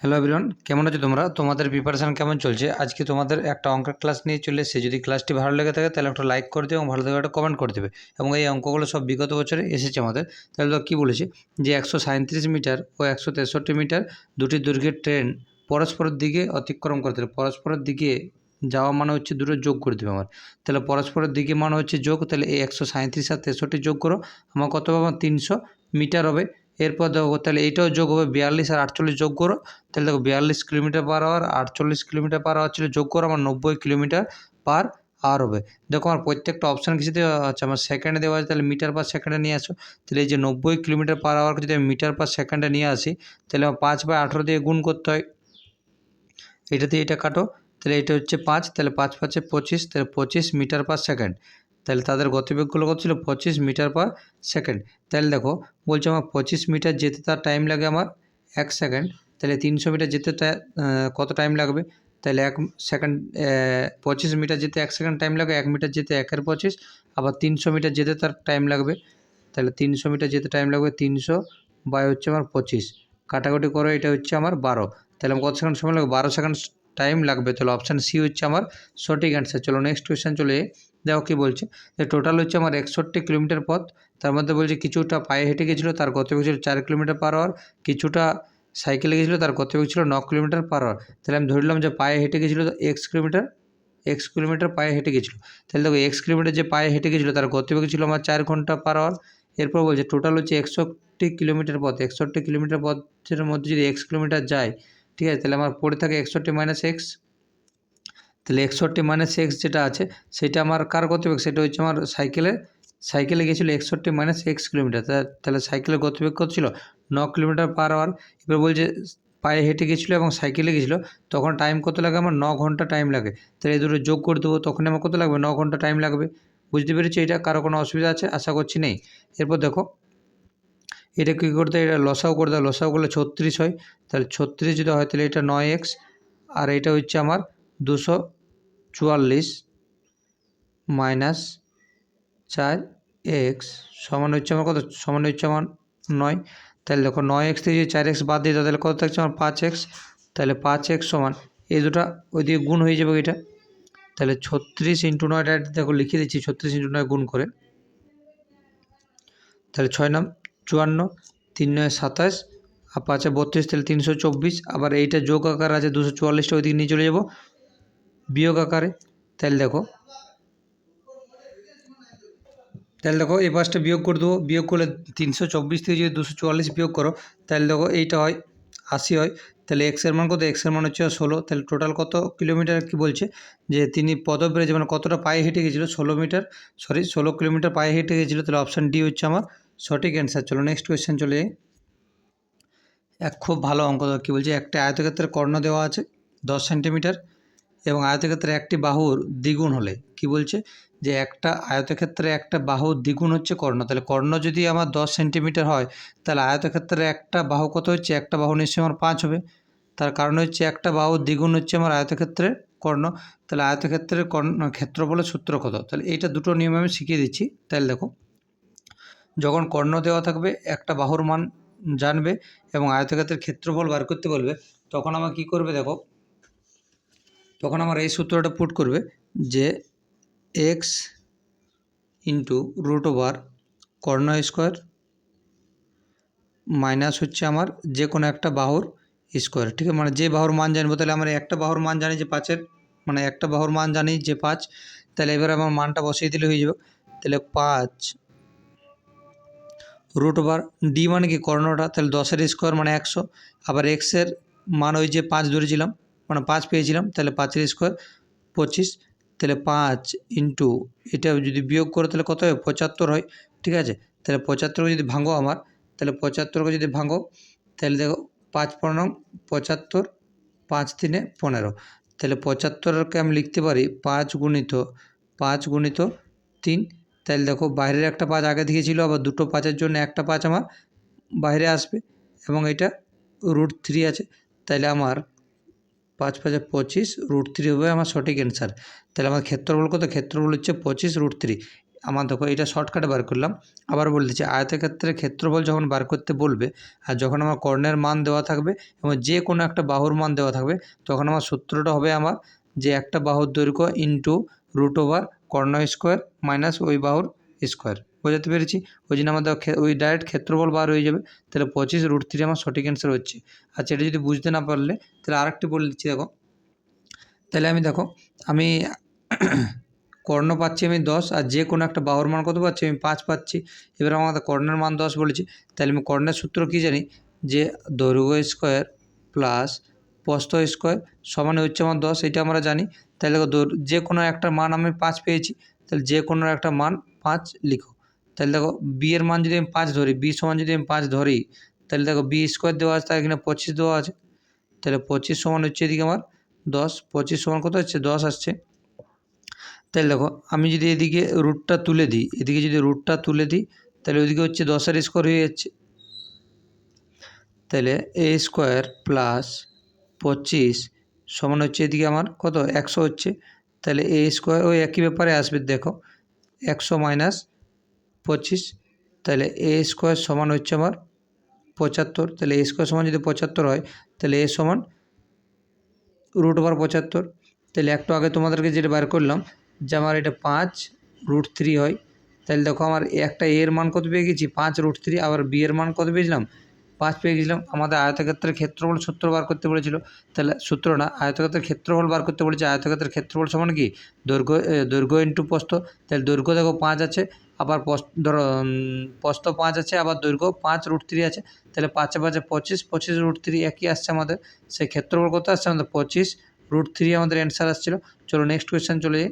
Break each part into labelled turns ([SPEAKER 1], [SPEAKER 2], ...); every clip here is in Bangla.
[SPEAKER 1] হ্যালো এভরিওয়ান কেমন আছো তোমরা? তোমাদের প্রিপারেশান কেমন চলছে? আজকে তোমাদের একটা অঙ্কের ক্লাস নিয়ে চলে এসেছে। যদি ক্লাসটি ভালো লেগে থাকে, তাহলে একটা লাইক করে দেবে এবং ভালো থেকে একটা কমেন্ট করে দেবে। এবং এই অঙ্কগুলো সব বিগত বছরে এসেছে আমাদের। তাহলে তো কী বলেছে? যে একশো মিটার ও একশো তেষট্টি মিটার দুটি দৈর্ঘ্যের ট্রেন পরস্পরের দিকে অতিক্রম করতে পরস্পরের দিকে যাওয়া মানে হচ্ছে দুটো যোগ করে দেবে আমার। তাহলে পরস্পরের দিকে মানে হচ্ছে যোগ, তাহলে এই একশো সাঁত্রিশ আর তেষট্টি যোগ করো। আমার কত পাবো তিনশো মিটার হবে। এরপর দেখো, তাহলে এইটাও যোগ হবে বিয়াল্লিশ আর আটচল্লিশ যোগ করো। তাহলে দেখো, বিয়াল্লিশ কিলোমিটার পার আওয়ার আটচল্লিশ কিলোমিটার পার আওয়ার ছিল, যোগ করো, আমার নব্বই কিলোমিটার পার আওয়ার হবে। দেখো, আমার প্রত্যেকটা অপশান কিছু দেওয়া আছে, আমার সেকেন্ডে দেওয়া আছে, তাহলে মিটার পার সেকেন্ডে নিয়ে আসো। তাহলে এই যে নব্বই কিলোমিটার পার আওয়ারকে যদি আমি মিটার পার সেকেন্ডে নিয়ে আসি, তাহলে আমার পাঁচ বাই আঠেরো দিয়ে গুণ করতে হয়। এটা দিয়ে এটা কাটো, তাহলে এটা হচ্ছে পাঁচ, তাহলে পাঁচ পাঁচে পঁচিশ, তাহলে পঁচিশ মিটার পার সেকেন্ড তাহলে তাদের গতিবেগগুলো কত ছিল? পঁচিশ মিটার পার সেকেন্ড। তাহলে দেখো, বলছে আমার পঁচিশ মিটার যেতে তার টাইম লাগে আমার এক সেকেন্ড। তাহলে তিনশো মিটার যেতে কত টাইম লাগবে? তাহলে এক সেকেন্ড পঁচিশ মিটার যেতে এক সেকেন্ড টাইম লাগবে এক মিটার যেতে একের পঁচিশ, আবার তিনশো মিটার যেতে তার টাইম লাগবে। তাহলে তিনশো মিটার যেতে টাইম লাগবে তিনশো বাই হচ্ছে আমার পঁচিশ। কাটাকুটি করো, এটা হচ্ছে আমার বারো। তাহলে আমার কত সেকেন্ড সময় লাগবে? বারো সেকেন্ড টাইম লাগবে। তাহলে অপশান সি হচ্ছে আমার সঠিক অ্যান্সার চলো নেক্সট কোয়েশ্চেন চলে দেখো কী বলছে? যে টোটাল হচ্ছে আমার একষট্টি কিলোমিটার পথ, তার মধ্যে বলছে কিছুটা পায়ে হেঁটে গেছিল, তার গতিবেগ ছিল চার কিলোমিটার পার আওয়ার কিছুটা সাইকেলে গেছিল, তার গতিবেগ ছিল ন কিলোমিটার পার আওয়ার তাহলে আমি ধরলাম যে পায়ে হেঁটে গেছিল এক্স কিলোমিটার এক্স কিলোমিটার পায়ে হেঁটে গেছিল। তাহলে দেখো এক্স কিলোমিটার যে পায়ে হেঁটে গেছিল, তার গতিবেগ ছিল আমার চার ঘণ্টা পার আওয়ার এরপর বলছে টোটাল হচ্ছে একষট্টি কিলোমিটার পথ, একষট্টি কিলোমিটার পথের মধ্যে যদি এক্স কিলোমিটার যায়, ঠিক আছে, তাহলে আমার পড়ে থাকে একষট্টি মাইনাস এক্স তাহলে একষট্টি মাইনাস এক্স যেটা আছে, সেটা আমার কার গতিবেগ? সেটা হচ্ছে আমার সাইকেলের সাইকেলে গেছিল একষট্টি মাইনাস এক্স কিলোমিটার তাহলে সাইকেলের গতিবেগ কত ছিল? ন কিলোমিটার পার আওয়ার এবার বলছে পায়ে হেঁটে গেছিল এবং সাইকেলে গেছিল তখন টাইম কত লাগে? আমার ন ঘণ্টা টাইম লাগে। তাহলে এই দুটো যোগ করে দেবো তখন আমার কত লাগবে? ন ঘণ্টা টাইম লাগবে। বুঝতে পেরেছি? এটা কারও কোনো অসুবিধা আছে? আশা করছি নেই। এরপর দেখো, এটা কী করতে? এটা লসাও করে দেয় লসাও করলে ছত্রিশ হয়। তাহলে ছত্রিশ যদি হয়, তাহলে এটা নয় এক্স আর এটা হচ্ছে আমার দুশো চুয়াল্লিশ মাইনাস চার এক্স সমান হচ্ছে আমার কত? সমান হচ্ছে আমার নয়। তাহলে দেখো নয় এক্স থেকে যদি চার এক্স বাদ দিই, তাহলে কত থাকছে আমার পাঁচ এক্স? তাহলে পাঁচ এক্স সমান, এই দুটা ওইদিকে গুণ হয়ে যাবে এটা। তাহলে ছত্রিশ ইন্টু নয়টা দেখো লিখে দিচ্ছি, ছত্রিশ ইন্টু নয় গুণ করে। তাহলে ছয় নাম চুয়ান্ন, তিন নয় সাতাশ, আর পাঁচে বত্রিশ, তাহলে তিনশো চব্বিশ। আবার এইটা যোগ আকার আছে, দুশো চুয়াল্লিশটা ওইদিকে নিয়ে চলে যাব। বিয়োগ আকারে। তাহলে দেখো। তাহলে দেখো, এই পাঁচটা বিয়োগ করে দেবো। বিয়োগ করলে তিনশো চব্বিশ থেকে যদি দুশো চুয়াল্লিশ বিয়োগ করো, তাহলে দেখো এইটা হয় আশি হয়। তাহলে এক্সের মান কত? এক্সের মান হচ্ছে ষোলো। তাহলে টোটাল কত কিলোমিটার কি বলছে? যে তিনি পদব্রেজে মানে কতটা পায়ে হেঁটে গেছিল? ষোলো মিটার সরি ষোলো কিলোমিটার পায়ে হেঁটে গেছিল। তাহলে অপশান ডি হচ্ছে আমার সঠিক অ্যান্সার চলো নেক্সট কোয়েশ্চেন চলে এক খুব ভালো অঙ্ক, কী বলছে? একটা আয়তক্ষেত্রের কর্ণ দেওয়া আছে, দশ সেন্টিমিটার এবং আয়তক্ষেত্রে একটি বাহুর দ্বিগুণ হলে, কি বলছে? যে একটা আয়তক্ষেত্রে একটা বাহুর দ্বিগুণ হচ্ছে কর্ণ। তাহলে কর্ণ যদি আমার দশ সেন্টিমিটার হয়, তাহলে আয়তক্ষেত্রে একটা বাহু কত হচ্ছে? একটা বাহু নিশ্চয়ই আমার পাঁচ হবে। তার কারণ হচ্ছে একটা বাহুর দ্বিগুণ হচ্ছে আমার আয়তক্ষেত্রের কর্ণ। তাহলে আয়তক্ষেত্রের কর্ণ ক্ষেত্রফলের সূত্র কত? তাহলে এইটা দুটো নিয়ম আমি শিখিয়ে দিচ্ছি। তাহলে দেখো, যখন কর্ণ দেওয়া থাকবে, একটা বাহুর মান জানবে এবং আয়তক্ষেত্রের ক্ষেত্রফল বার করতে বলবে, তখন আমার কি করবে দেখো তখন আমার এই সূত্রটা পুট করবে যে এক্স ইন্টু রুট ওভার কর্ণ স্কোয়ার মাইনাস হচ্ছে আমার যে কোনো একটা বাহুর স্কোয়ার ঠিক আছে? মানে যে বাহুর মান জানব, তাহলে আমরা একটা বাহুর মান জানি যে পাঁচের মানে একটা বাহুর মান জানি যে পাঁচ, তাহলে এবার আমার মানটা বসিয়ে দিলে হয়ে যাবে, তাহলে পাঁচ রুট ওভার ডি মানে কি কর্ণটা তাহলে দশের স্কোয়ার মানে একশো, আবার এক্সের মান ওই যে পাঁচ ধরেছিলাম মানে পাঁচ পেয়েছিলাম, তাহলে পাঁচের স্কোয়ার পঁচিশ, তাহলে পাঁচ ইন্টু এটা যদি বিয়োগ করো তাহলে কত হয়? পঁচাত্তর হয়, ঠিক আছে? তাহলে পঁচাত্তরকে যদি ভাঙো আমার, তাহলে পঁচাত্তরকে যদি ভাঙো, তাহলে দেখো পাঁচ পনেরো, পঁচাত্তর, পাঁচ তিনে পনেরো। তাহলে পঁচাত্তরকে আমি লিখতে পারি, পাঁচ গুণিত পাঁচ গুণিত তিন, তাহলে দেখো বাইরের একটা পাঁচ আগে থেকে ছিল, আবার দুটো পাঁচের জন্য একটা পাঁচ আমার বাইরে আসবে, এবং এটা রুট থ্রি আছে, তাহলে আমার পাঁচ পাঁচে পঁচিশ রুট থ্রি হবে আমার সঠিক অ্যান্সার তাহলে আমার ক্ষেত্রফল কত? ক্ষেত্রফল হচ্ছে পঁচিশ রুট থ্রি আমার দেখো এটা শর্টকাটে বার করলাম। আবার বলে দিচ্ছি, আয়তক্ষেত্রের ক্ষেত্রফল যখন বার করতে বলবে, আর যখন আমার কর্ণের মান দেওয়া থাকবে, এবং যে কোনো একটা বাহুর মান দেওয়া থাকবে, তখন আমার সূত্রটা হবে আমার যে একটা বাহুর দৈর্ঘ্য ইন্টু রুট ওভার কর্ণ স্কোয়ার মাইনাস ওই বাহুর স্কোয়ার বোঝাতে পেরেছি। ওই জন্য আমাদের ওই ডাইরেক্ট ক্ষেত্রফল বার হয়ে যাবে। তাহলে পঁচিশ রুট থ্রি আমার সঠিক অ্যান্সার হচ্ছে। আচ্ছা এটা যদি বুঝতে না পারলে, তাহলে আরেকটি বলে দিচ্ছি, দেখো। তাহলে আমি দেখো, আমি কর্ণ পাচ্ছি আমি দশ, আর যে কোনো একটা বাহুর মান কত পাচ্ছি? আমি পাঁচ পাচ্ছি। এবার আমাদের কর্ণের মান দশ বলেছি। তাহলে আমি কর্ণের সূত্র কী জানি? যে দৈর্ঘ্য স্কোয়ার প্লাস প্রস্থ স্কোয়ার সমানে হচ্ছে আমার দশ, এটা আমরা জানি। তাহলে যে কোনো একটা মান আমি পাঁচ পেয়েছি। তাহলে যে কোনো একটা মান পাঁচ লিখো। তাহলে দেখো বি এর মান যদি আমি পাঁচ ধরি বি সমান যদি আমি পাঁচ ধরি, তাহলে দেখো বি স্কোয়ার দেওয়া আছে, তার এখানে পঁচিশ দেওয়া আছে। তাহলে পঁচিশ সমান হচ্ছে এদিকে আমার দশ, পঁচিশ সমান কত হচ্ছে? দশ আসছে। তাহলে দেখো আমি যদি এদিকে রুটটা তুলে দিই, এদিকে যদি রুটটা তুলে দিই, তাহলে ওইদিকে হচ্ছে দশের স্কোয়ার হয়ে যাচ্ছে। তাহলে এ স্কোয়ার প্লাস পঁচিশ সমান হচ্ছে এদিকে আমার কত? একশো হচ্ছে। তাহলে এ স্কোয়ার ওই একই ব্যাপারে আসবে, দেখো। একশো মাইনাস পঁচিশ তাহলে এ স্কোয়ার সমান হচ্ছে আমার পঁচাত্তর তাহলে এ স্কোয়ার সমান যদি পঁচাত্তর হয় তাহলে এ সমান রুট ওভার পঁচাত্তর। তাহলে একটু আগে তোমাদেরকে যেটা বার করলাম যে আমার এটা পাঁচ রুট থ্রি হয় তাহলে দেখো আমার একটা এর মান কত পেয়ে গেছি? পাঁচ রুট থ্রি আবার বি এর মান কত পেয়েছিলাম পাঁচ পেয়ে গেছিলাম। আমাদের আয়তক্ষেত্রের ক্ষেত্রফল সূত্র বার করতে বলেছিল। তাহলে সূত্র না আয়তক্ষেত্রের ক্ষেত্রফল বার করতে বলেছে। আয়তক্ষেত্রের ক্ষেত্রফল সমান কি? দৈর্ঘ্য এ, দৈর্ঘ্য ইন্টু প্রস্থ। তাহলে দৈর্ঘ্য দেখো পাঁচ আছে আবার ধরো প্রস্থ পাঁচ আছে, আবার দৈর্ঘ্য পাঁচ রুট থ্রি আছে, তাহলে পাঁচে পাঁচে পঁচিশ পঁচিশ রুট থ্রি একই আসছে আমাদের, সেই ক্ষেত্রফল কত আসছে আমাদের পঁচিশ রুট থ্রি আমাদের অ্যান্সার আসছিল, চলো নেক্সট কোয়েশ্চেন চলে যাই।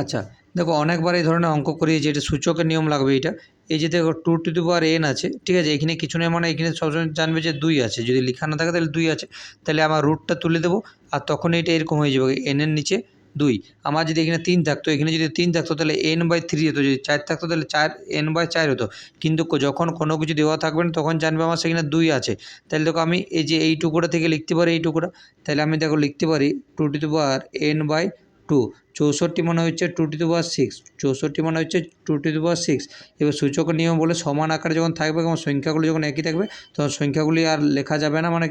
[SPEAKER 1] আচ্ছা দেখো অনেকবার এই ধরনের অঙ্ক করি যে এটা সূচকের নিয়ম লাগবে এটা এই যে দেখো two to the power N আছে, ঠিক আছে, এখানে কিছু নেই মানে এখানে সবসময় জানবে যে দুই আছে, যদি লেখা না থাকে তাহলে দুই আছে, তাহলে আমার রুটটা তুলে দেবো, আর তখন এটা এরকম হয়ে যাবে এনের নিচে দুই। আমার যদি এখানে তিন থাকতো, এখানে যদি তিন থাকতো, তাহলে এন বাই থ্রি হতো। যদি চার থাকতো, তাহলে চার এন বাই চার হতো। কিন্তু যখন কোনো কিছু দেওয়া থাকবে না, তখন জানবে আমার সেখানে দুই আছে। তাহলে দেখো আমি এই যে এই টুকুরা থেকে লিখতে পারি, এই টুকুরা তাহলে আমি দেখো লিখতে পারি two to power N by two চৌষট্টি মানে হচ্ছে টু টু পাওয়ার সিক্স চৌষট্টি মানে হচ্ছে টু টু পাওয়ার সিক্স এবার সূচক নিয়ম বলে সমান আকারে যখন থাকবে এবং সংখ্যাগুলো যখন একই থাকবে, তখন সংখ্যাগুলি আর লেখা যাবে না মানে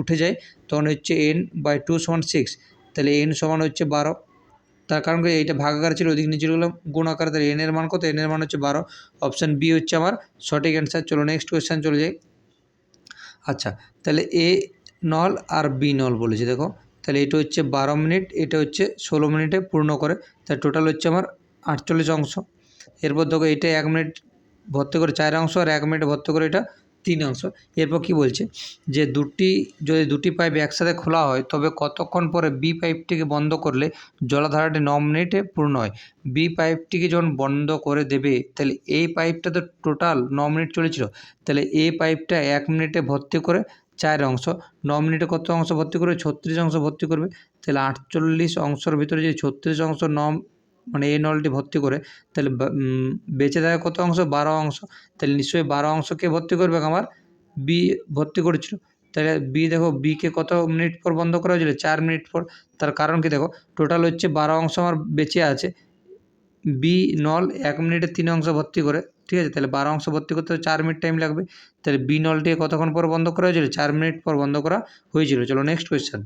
[SPEAKER 1] উঠে যায়। তখন হচ্ছে এন বাই টু সমান সিক্স তাহলে এন সমান হচ্ছে বারো। তার কারণ কি? এইটা ভাগ আকার ছিল, ওদিকে নিচে গেলাম, গুণ আকার তাহলে এনের মান কত? এন এর মান হচ্ছে বারো। অপশান বি হচ্ছে আমার সঠিক অ্যান্সার চলো নেক্সট কোয়েশ্চেন চলে যাই। আচ্ছা তাহলে এ নল আর বি নল বলেছে, দেখো। তাহলে এটা হচ্ছে বারো মিনিট, এটা হচ্ছে ষোলো মিনিটে পূর্ণ করে। তাই টোটাল হচ্ছে আমার আটচল্লিশ অংশ। এরপর দেখো এটা এক মিনিট ভর্তি করে, চার অংশ আর এক মিনিট ভর্তি করে এটা অংশ। এরপর কি বলছে? যে দুটি, যদি দুটি পাইপ একসাথে খোলা হয়, তবে কতক্ষণ পরে বি পাইপটিকে বন্ধ করলে জলাধারাটি ন মিনিটে পূর্ণ হয়? বি পাইপটিকে যখন বন্ধ করে দেবে, তাহলে এই পাইপটা তো টোটাল ন মিনিট চলেছিল। তাহলে এই পাইপটা এক মিনিটে ভর্তি করে চার অংশ। ন মিনিটে কত অংশ ভর্তি করবে? ছত্রিশ অংশ ভর্তি করবে। তাহলে আটচল্লিশ অংশের ভিতরে যদি ছত্রিশ অংশ ন মানে এই নলটি ভর্তি করে, তাহলে বেঁচে থাকে কত অংশ? বারো অংশ। তাহলে নিশ্চয়ই বারো অংশকে ভর্তি করবে আমার বি ভর্তি করেছিল। তাহলে বি দেখো বিকে কত মিনিট পর বন্ধ করা হয়েছিল? চার মিনিট পর। তার কারণ কি দেখো টোটাল হচ্ছে বারো অংশ আমার বেঁচে আছে। বি নল এক মিনিটে তিন অংশ ভর্তি করে, ঠিক আছে? তাহলে বারো অংশ ভর্তি করতে চার মিনিট টাইম লাগবে। তাহলে বি নলটিকে কতক্ষণ পর বন্ধ করা হয়েছিল? চার মিনিট পর বন্ধ করা হয়েছিল। চলো নেক্সট কোয়েশ্চেন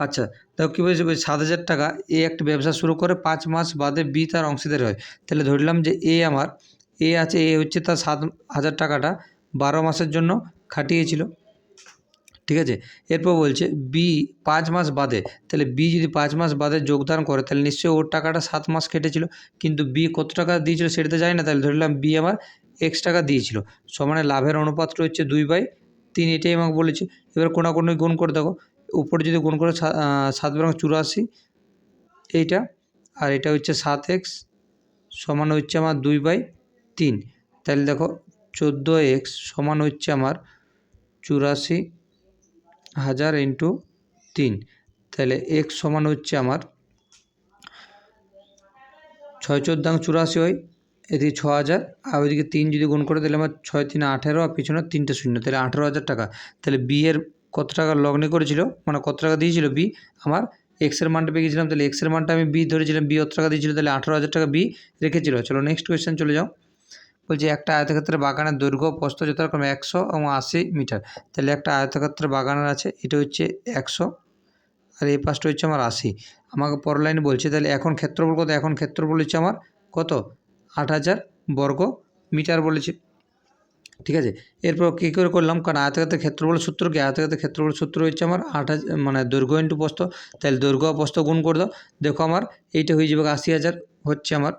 [SPEAKER 1] আচ্ছা দেখো কী বলছে? সাত হাজার টাকা। এ একটা ব্যবসা শুরু করে পাঁচ মাস বাদে বি তার অংশীদার হয়। তাহলে ধরলাম যে এ আমার, এ আছে, এ হচ্ছে তার সাত হাজার টাকাটা বারো মাসের জন্য খাটিয়েছিল। ঠিক আছে? এরপর বলছে বি পাঁচ মাস বাদে, তাহলে বি যদি পাঁচ মাস বাদে যোগদান করে, তাহলে নিশ্চয়ই ওর টাকাটা সাত মাস কেটেছিল। কিন্তু বি কত টাকা দিয়েছিল সেটা তো জানি না। তাহলে ধরলাম বি আমার এক্স টাকা দিয়েছিল। সমানে লাভের অনুপাতটা হচ্ছে দুই বাই তিন, এটাই আমাকে বলেছে। এবার কোনাকুনি গুণ করে দেখো। উপরে যদি গুণ করে সাত বরং চুরাশি, এইটা, আর এটা হচ্ছে সাত এক্স সমান হচ্ছে আমার দুই বাই তিন। তাহলে দেখো চোদ্দ এক্স সমান হচ্ছে আমার চুরাশি হাজার ইন্টু তিন। তাহলে এক্স সমান হচ্ছে আমার ছয় চোদ্দাং চুরাশি হয়, এদিকে ছ হাজার, আর ওইদিকে তিন যদি গুণ করে তাহলে আমার ছয় তিন আঠেরো, আর পিছনে তিনটে শূন্য, তাহলে আঠেরো হাজার টাকা। তাহলে বি এর কত টাকা লগ্নি করেছিল? মানে কত টাকা দিয়েছিল বি আমার এক্সের মানটা পেয়ে তাহলে এক্সের মানটা আমি বি ধরেছিলাম বি অত টাকা দিয়েছিল, তাহলে আঠারো হাজার টাকা বি রেখেছিল। চলো নেক্সট কোয়েশ্চেন চলে যাও। বলছি, একটা আয়তক্ষেত্রের বাগানের দৈর্ঘ্য প্রস্থ যথাক্রমে একশো এবং আশি মিটার। তাহলে একটা আয়তক্ষেত্রের বাগানের আছে, এটা হচ্ছে একশো, আর এই পাশটা হচ্ছে আমার আশি। আমাকে পর লাইনে বলছে, তাহলে এখন ক্ষেত্রফল কত? এখন ক্ষেত্রফল হচ্ছে আমার কত? আট হাজার বর্গ মিটার বলেছে। ঠিক আছে? এরপর কী করে করলাম? কারণ আয়তক্ষেত্রের ক্ষেত্রফল সূত্র কি? আয়তক্ষেত্রের ক্ষেত্রফল সূত্র হচ্ছে আমার আট হাজার মানে দৈর্ঘ্য ইন্টু প্রস্থ তাহলে দৈর্ঘ্য প্রস্থ গুণ করে দাও। দেখো আমার, এইটা হয়ে যাবে আশি হাজার হচ্ছে আমার।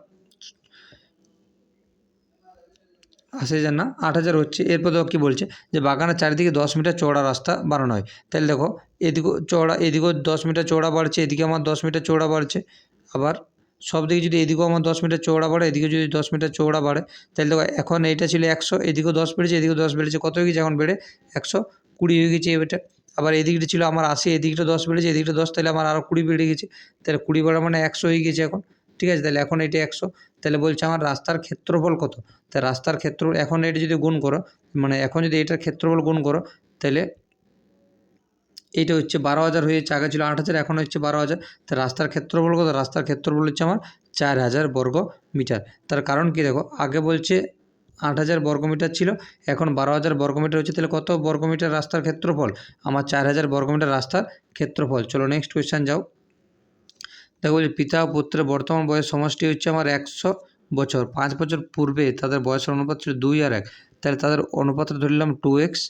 [SPEAKER 1] আশি হাজার না, আট হাজার হচ্ছে। এরপর দেখো কী বলছে? যে বাগানের চারিদিকে দশ মিটার চওড়া রাস্তা বানানো হয় তাহলে দেখো এদিকেও চওড়া, এদিকেও দশ মিটার চওড়া বাড়ছে, এদিকে আমার দশ মিটার চওড়া বাড়ছে। আবার সব দিকে যদি এদিকেও আমার দশ মিটার চওড়া বাড়ে, এদিকে যদি দশ মিটার চওড়া বাড়ে, তাহলে দেখো এখন এইটা ছিল একশো, এদিকেও দশ বেড়েছে, এদিকেও দশ বেড়েছে, কত হয়ে গেছে এখন বেড়ে? একশো কুড়ি হয়ে গেছে এটা আবার এদিকটা ছিল আমার আশি, এদিকটা দশ বেড়েছে, এদিকটা দশ, তাহলে আমার আরও কুড়ি বেড়ে গেছে। তাহলে কুড়ি বাড়া মানে একশো হয়ে গেছে এখন। ঠিক আছে, তাহলে এখন এটা একশো। তাহলে বলছে আমার রাস্তার ক্ষেত্রফল কত? তা রাস্তার ক্ষেত্র, এখন এটা যদি গুণ করো মানে এখন যদি এটার ক্ষেত্রফল গুণ করো, তাহলে এইটা হচ্ছে বারো হাজার হয়েছে, আগে ছিল আট হাজার, এখন হচ্ছে বারো হাজার। তা রাস্তার ক্ষেত্রফল কত রাস্তার ক্ষেত্রফল হচ্ছে আমার চার হাজার বর্গ মিটার। তার কারণ কি দেখো? আগে বলছে আট হাজার বর্গমিটার ছিল, এখন বারো হাজার বর্গমিটার হচ্ছে, তাহলে কত বর্গমিটার রাস্তার ক্ষেত্রফল? আমার চার হাজার বর্গমিটার রাস্তার ক্ষেত্রফল। চলো নেক্সট কোয়েশ্চেন যাও। দেখো বলছি, পিতা ও পুত্রের বর্তমান বয়স সমষ্টি হচ্ছে আমার একশো বছর। পাঁচ বছর পূর্বে তাদের বয়সের অনুপাত ছিল দুই আর এক। তাহলে তাদের অনুপাতটা ধরলাম টু এক্স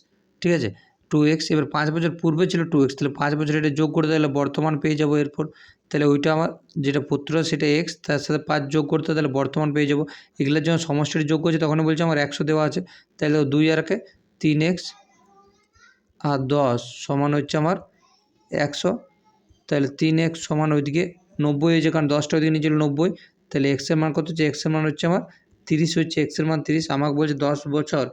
[SPEAKER 1] ঠিক আছে? টু এক্স এবার পাঁচ বছর পূর্বে ছিল টু এক্স তাহলে পাঁচ বছর এটা যোগ করে তাহলে বর্তমান পেয়ে যাব এরপর। তাহলে ওইটা আমার যেটা পুত্র সেটা এক্স তার সাথে পাঁচ যোগ করতে তাহলে বর্তমান পেয়ে যাব। এগুলোর যখন সমষ্টির যোগ করছে তখনই বলছে আমার একশো দেওয়া আছে। তাহলে দুই আর একে তিন এক্স আর দশ সমান হচ্ছে আমার একশো। তাহলে তিন এক্স সমান ওইদিকে নব্বই হয়েছে, কারণ দশটা ওইদিকে নিয়েছিল নব্বই। তাহলে এক্সের মান কত হচ্ছে? এক্সের মান হচ্ছে আমার তিরিশ, হচ্ছে এক্সের মান তিরিশ। আমাকে বলছে দশ বছর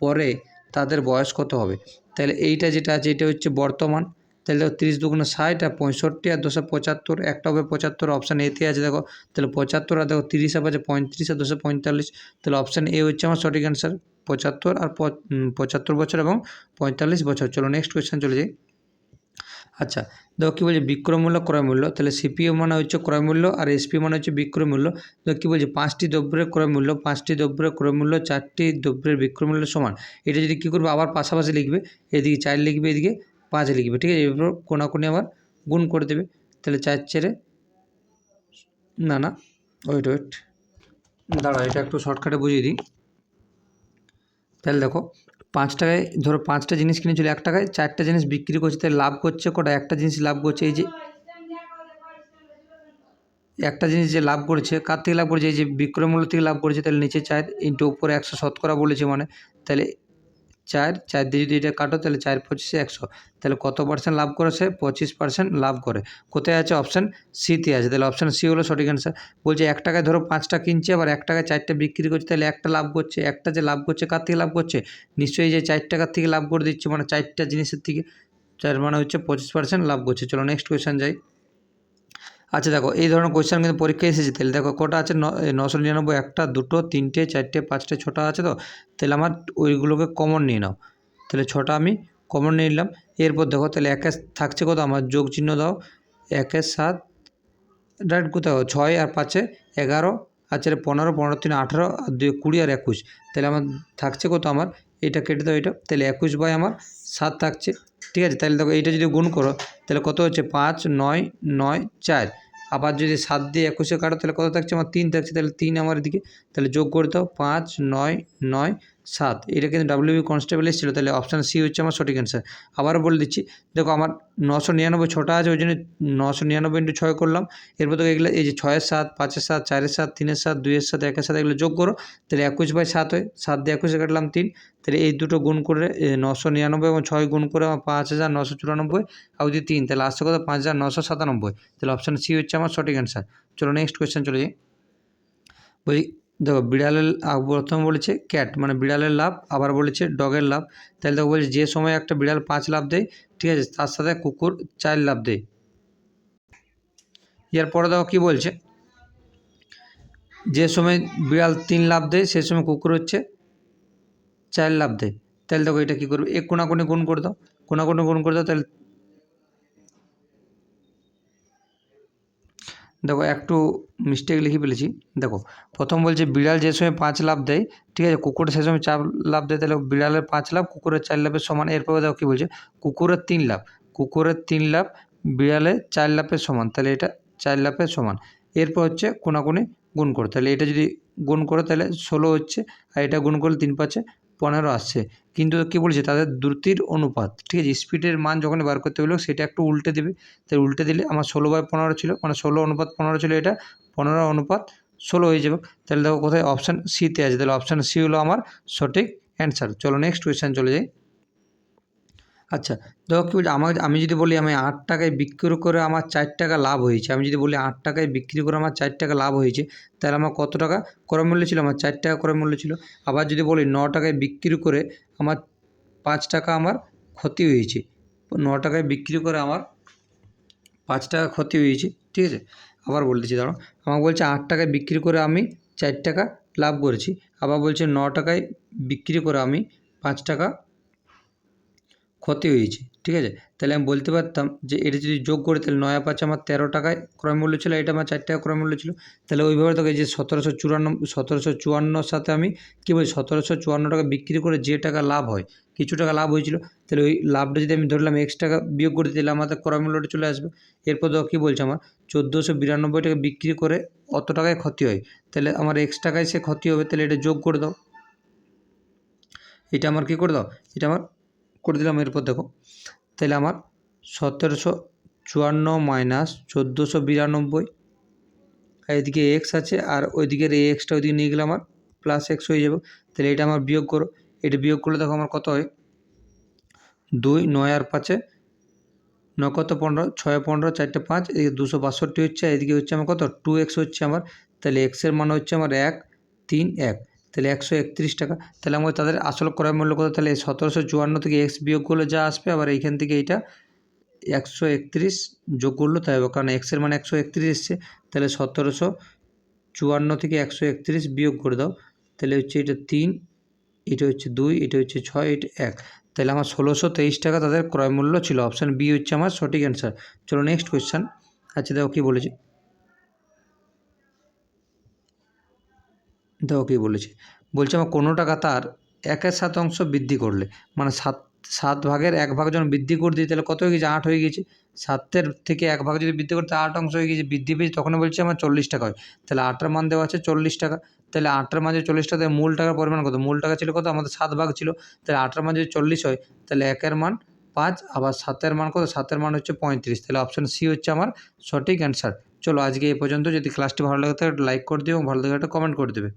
[SPEAKER 1] পরে তাদের বয়স কত হবে? তাহলে এইটা যেটা আছে, এটা হচ্ছে বর্তমান। তাহলে তিরিশ দুগুণে ষাট আর পঁয়ষট্টি আর দুশো পঁচাত্তর, একটা হবে পঁচাত্তর অপশান এতে আছে দেখো। তাহলে পঁচাত্তর আর দেখো তিরিশ আছে পঁয়ত্রিশ আর দুশো পঁয়তাল্লিশ। তাহলে অপশান এ হচ্ছে আমার সঠিক অ্যান্সার পঁচাত্তর আর পঁচাত্তর বছর এবং পঁয়তাল্লিশ বছর। চলো নেক্সট কোয়েশ্চেন চলে যাই। আচ্ছা দেখো কী বলছে, বিক্রয় মূল্য, ক্রয় মূল্য। তাহলে সিপিএ মানে হচ্ছে ক্রয় মূল্য আর এসপি মানে হচ্ছে বিক্রয় মূল্য। দেখো কী বলছে, পাঁচটি দ্রব্যের ক্রয় মূল্য, পাঁচটি দ্রব্যের ক্রয় মূল্য, চারটি দ্রব্যের বিক্রয় মূল্য সমান। এটা যদি কী করবে, আবার পাশাপাশি লিখবে, এদিকে চার লিখবে, এদিকে পাঁচ লিখবে, ঠিক আছে? এরপর কোনাকুনি আবার গুণ করে দেবে। তাহলে চার চেরে না না ওয়েট ওয়েট দাঁড়া এটা একটু শর্টকাটে বুঝিয়ে দিই। তাহলে দেখো পাঁচ টাকায়, ধরো পাঁচটা জিনিস কিনেছিল এক টাকায় চারটা জিনিস বিক্রি করছে তাই লাভ করছে কটা? একটা জিনিস লাভ করছে, এই যে একটা জিনিস যে লাভ করেছে, কার থেকে লাভ করেছে? এই যে বিক্রয় মূল্য থেকে লাভ করেছে, তাহলে নিচে চার ইন্টু উপরে একশো শতকরা বলেছে মানে তাহলে চার চার দিয়ে যদি এটা কাটো, তাহলে চার পঁচিশে একশো। তাহলে কত পার্সেন্ট লাভ করেছে? পঁচিশ পার্সেন্ট লাভ করে। কোথায় আছে অপশান সিতে আছে। তাহলে অপশান সি হলো সঠিক অ্যান্সার বলছে এক টাকায় ধরো পাঁচটা কিনছে, আবার এক টাকায় চারটা বিক্রি করছে, তাহলে একটা লাভ করছে। একটা যে লাভ করছে, কার থেকে লাভ করছে? নিশ্চয়ই যে চার টাকার থেকে লাভ করে দিচ্ছে মানে চারটা জিনিসের থেকে। চার মানে হচ্ছে পঁচিশ পার্সেন্ট লাভ করছে। চলো নেক্সট কোয়েশ্চেন যাই। আচ্ছা দেখো, এই ধরনের কোয়েশ্চেন কিন্তু পরীক্ষায় এসেছে। তাহলে দেখো, কটা আছে? নশো নিরানব্বই, একটা, দুটো, তিনটে, চারটে, পাঁচটে, ছটা আছে তো? তাহলে আমার ওইগুলোকে কমন নিয়ে নাও। তাহলে ছটা আমি কমন নিয়ে নিলাম। এরপর দেখো, তাহলে একে থাকছে কত? আমার যোগ চিহ্ন দাও। একের সাত, ডাইরেক্ট কোথাও ছয় আর পাঁচে এগারো, আর চারে পনেরো পনেরো তিন, আঠেরো, আর দুই কুড়ি আর একুশ। তাহলে আমার থাকছে কত? আমার, এটা কেটে দাও, এটা। তাহলে একুশ বাই আমার সাত থাকছে। ঠিক আছে, তাহলে দেখো এইটা যদি গুণ করো, তাহলে কত হচ্ছে? পাঁচ, নয় নয়, চার। আবার যদি সাত দিয়ে একুশে কাটো, তাহলে কত থাকছে? আমার তিন থাকছে, তাহলে তিন আমার এদিকে। তাহলে যোগ করে দাও, পাঁচ, নয় নয় সাত। এটা কিন্তু ডাব্লিউবি কনস্টেবল এসেছিল, তাহলে অপশান সি হচ্ছে আমার সঠিক অ্যান্সার আবারও বলে দিচ্ছি, দেখো আমার নশো নিরানব্বই ছটা আছে, ওই জন্য নশো নিরানব্বই ইন্টু ছয় করলাম। এরপর তো এগুলো, এই যে ছয়ের সাত, পাঁচের সাত, চারের সাত, তিনের সাত, দুইয়ের সাত, একের সাথে এগুলো যোগ করো, তাহলে একুশ বাই সাত হয়, সাত দিয়ে একুশে কাটলাম তিন, তাহলে এই দুটো গুণ করে নশো নিরানব্বই এবং ছয় গুণ করে আমার পাঁচ হাজার নশো চুরানব্বই, আর যদি তিন, তাহলে আসছে কত পাঁচ হাজার নশো সাতানব্বই, তাহলে অপশান সি হচ্ছে আমার সঠিক অ্যান্সার চলো নেক্সট কোয়েশ্চেন চলে যাই। বলি দেখো বিড়ালের প্রথম বলেছে ক্যাট মানে বিড়ালের লাভ, আবার বলেছে ডগের লাভ। তাহলে দেখো বলছে যে সময় একটা বিড়াল পাঁচ লাভ দেয়, ঠিক আছে, তার সাথে কুকুর চার লাভ দেয়। এর পরে দেখো কী বলছে? যে সময় বিড়াল তিন লাভ দেয় সেই সময় কুকুর হচ্ছে চার লাভ দেয়। তাহলে দেখো এটা কী করবে? এক কোনাকুনি গুণ করে দাও। কোনাকুনি গুণ করে দাও, তাহলে দেখো একটু মিস্টেক লিখে ফেলেছি। দেখো, প্রথম বলছে, বিড়াল যে সময় পাঁচ লাভ দেয়, ঠিক আছে, কুকুর সে সময় চার লাভ দেয়, তাহলে বিড়ালের পাঁচ লাভ, কুকুরের চার লাভের সমান, এরপরে দেখো কী বলছে, কুকুরের তিন লাভ, কুকুরের তিন লাভ, বিড়ালের চার লাভের সমান, তাহলে এটা চার লাভের সমান, এরপর হচ্ছে কোনাকুনি গুণ করো, তাহলে এটা যদি গুণ করো, তাহলে ষোলো হচ্ছে, আর এটা গুণ করলে তিন পাঁচে পনেরো আসছে। কিন্তু কি বলছে? তাদের দ্রুতির অনুপাত। ঠিক আছে? স্পিডের মান যখন বার করতে হলো, সেটা একটু উল্টে দেবে। তাই উল্টে দিলে আমার ষোলো বাই পনেরো ছিল। মানে ষোলো অনুপাত পনেরো ছিল এটা। পনেরো অনুপাত ষোলো হয়ে যাবে। তাহলে দেখো কোথায় অপশান সিতে আছে। তাহলে অপশান সি হলো আমার সঠিক অ্যান্সার চলো নেক্সট কোয়েশ্চেন চলে যাই। আচ্ছা দেখো কী বলছে? আমার, আমি যদি বলি আমি আট টাকায় বিক্রি করে আমার চার টাকা লাভ হয়েছে, আমি যদি বলি আট টাকায় বিক্রি করে আমার চার টাকা লাভ হয়েছে, তাহলে আমার কত টাকা ক্রয় মূল্য ছিল? আমার চার টাকা ক্রয় মূল্য ছিল। আবার যদি বলি ন টাকায় বিক্রি করে আমার পাঁচ টাকা আমার ক্ষতি হয়েছে, ন টাকায় বিক্রি করে আমার পাঁচ টাকা ক্ষতি হয়েছে, ঠিক আছে? আবার বলতেছি, দাঁড়াও। আমাকে বলছে আট টাকায় বিক্রি করে আমি চার টাকা লাভ করেছি, আবার বলছে ন টাকায় বিক্রি করে আমি পাঁচ টাকা ক্ষতি হয়েছে, ঠিক আছে? তাহলে আমি বলতে পারতাম যে এটা যদি যোগ করে তাহলে নয়া পাঁচ আমার তেরো টাকায় ক্রয় মূল্য ছিল, এটা আমার চার টাকা ক্রয় মূল্য ছিল। তাহলে ওইভাবে তোকে যে সতেরোশো চুরান্ন সতেরোশো চুয়ান্নর সাথে আমি কী বলি, সতেরোশো চুয়ান্ন টাকা বিক্রি করে যে টাকা লাভ হয়, কিছু টাকা লাভ হয়েছিল, তাহলে ওই লাভটা যদি আমি ধরলাম এক্স টাকা বিয়োগ করে দিলে আমাদের ক্রয় মূল্যটা চলে আসবে। এরপর দেখো কী বলছে আমার, চোদ্দোশো বিরানব্বই টাকা বিক্রি করে অত টাকায় ক্ষতি হয়, তাহলে আমার এক্স টাকায় সে ক্ষতি হবে, তাহলে এটা যোগ করে দাও। এটা আমার কী করে দাও? এটা আমার করে দিলাম। এরপর দেখো, তাহলে আমার সতেরোশো চুয়ান্ন মাইনাস চোদ্দোশো বিরানব্বই এদিকে এক্স আছে, আর ওইদিকের এই এক্সটা ওইদিকে নিয়ে গেলে আমার প্লাস এক্স হয়ে যাবে। তাহলে এটা আমার বিয়োগ করো। এটা বিয়োগ করলে দেখো আমার কত হয়? দুই, নয় আর পাঁচে ন কত? পনেরো। ছয়, পনেরো, চারটে, পাঁচ, এদিকে দুশো বাষট্টি হচ্ছে এদিকে হচ্ছে আমার কত? টু এক্স হচ্ছে আমার। তাহলে এক্সের মান হচ্ছে আমার এক, তিন, এক। তাহলে একশো একত্রিশ টাকা। তাহলে আমাকে তাদের আসল ক্রয় মূল্য কত? তাহলে সতেরোশো চুয়ান্ন থেকে এক্স বিয়োগ করলে যা আসবে, আবার এইখান থেকে এইটা একশো একত্রিশ যোগ করল তাই হবে, কারণ এক্সের মানে একশো একত্রিশ এসছে। তাহলে সতেরোশো চুয়ান্ন থেকে একশো একত্রিশ বিয়োগ করে দাও। তাহলে হচ্ছে এটা তিন, এটা হচ্ছে দুই, এটা হচ্ছে ছয়, এটা এক। তাহলে আমার ষোলোশো তেইশ টাকা তাদের ক্রয় মূল্য ছিল। অপশান বি হচ্ছে আমার সঠিক অ্যান্সার। চলো নেক্সট কোয়েশ্চান। আচ্ছা দেখো কী বলেছে। দেখো কী বলেছে। বলছে, আমার কোনো টাকা তার একের সাত অংশ বৃদ্ধি করলে। মানে সাত সাত ভাগের এক ভাগ যখন বৃদ্ধি করে দিই, তাহলে কত হয়ে গেছে আট হয়ে গেছে সাতের থেকে এক ভাগ যদি বৃদ্ধি করতে আট অংশ হয়ে গেছে বৃদ্ধি পেয়েছে। তখন বলছে, আমার চল্লিশ টাকা হয়। তাহলে আটের মান দেওয়া আছে চল্লিশ টাকা। তাহলে আটের মাঝে চল্লিশ টাকা মূল টাকার পরিমাণ কত? মূল টাকা ছিল কত? আমাদের সাত ভাগ ছিল। তাহলে আটের মাঝে চল্লিশ হয়, তাহলে একের মান পাঁচ, আবার সাতের মান কত? সাতের মান হচ্ছে পঁয়ত্রিশ। তাহলে অপশান সি হচ্ছে আমার সঠিক অ্যান্সার চলো আজকে এই পর্যন্ত। যদি ক্লাসটি ভালো লাগে, তাহলে লাইক করে দিও ভালো লাগে, একটা কমেন্ট করে দেবে।